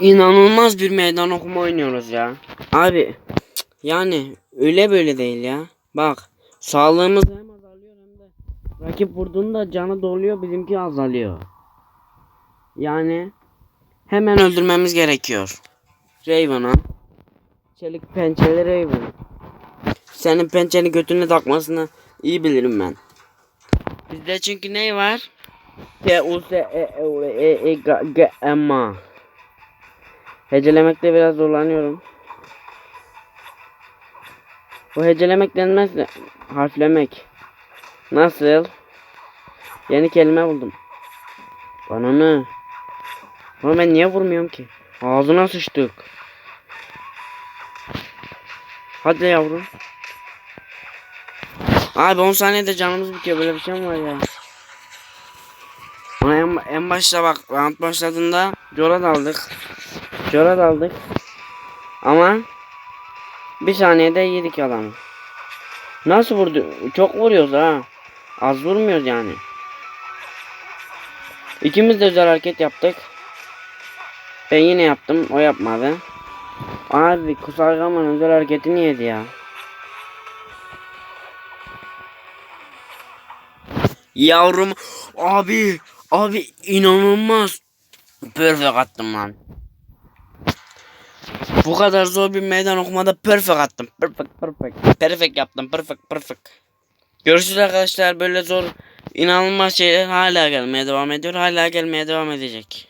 İnanılmaz bir meydan okuma oynuyoruz ya. Abi yani öyle böyle değil ya. Bak sağlığımız hem azalıyor hem de rakip vurduğunda canı doluyor bizimki azalıyor. Yani hemen öldürmemiz gerekiyor. Raven'a. Çelik pençeli Raven. Senin pençeni götüne takmasını iyi bilirim ben. Bizde çünkü ne var? T U S E E E E G G M A. Hecelemekte biraz zorlanıyorum. Bu hecelemek denmez de harflemek. Nasıl? Yeni kelime buldum. Bana ne? Ama ben niye vurmuyorum ki? Ağzına sıçtık. Hadi yavrum. Abi 10 saniyede canımız bitiyor böyle bir şey mi var ya? Ama en, en başta bak round başladığında Jora daldık. Jora daldık. Ama bir saniyede yedik adamı. Nasıl vurdu? Çok vuruyoruz ha. Az vurmuyoruz yani. İkimiz de özel hareket yaptık. Ben yine yaptım. O yapmadı. Abi kusargaman özel hareketini yedi ya. Yavrum abi abi inanılmaz perfect attım lan. Bu kadar zor bir meydan okumada perfect attım. Perfect perfect. Perfect yaptım. Perfect perfect. Görüşürüz arkadaşlar. Böyle zor inanılmaz şeyler hala gelmeye devam ediyor. Hala gelmeye devam edecek.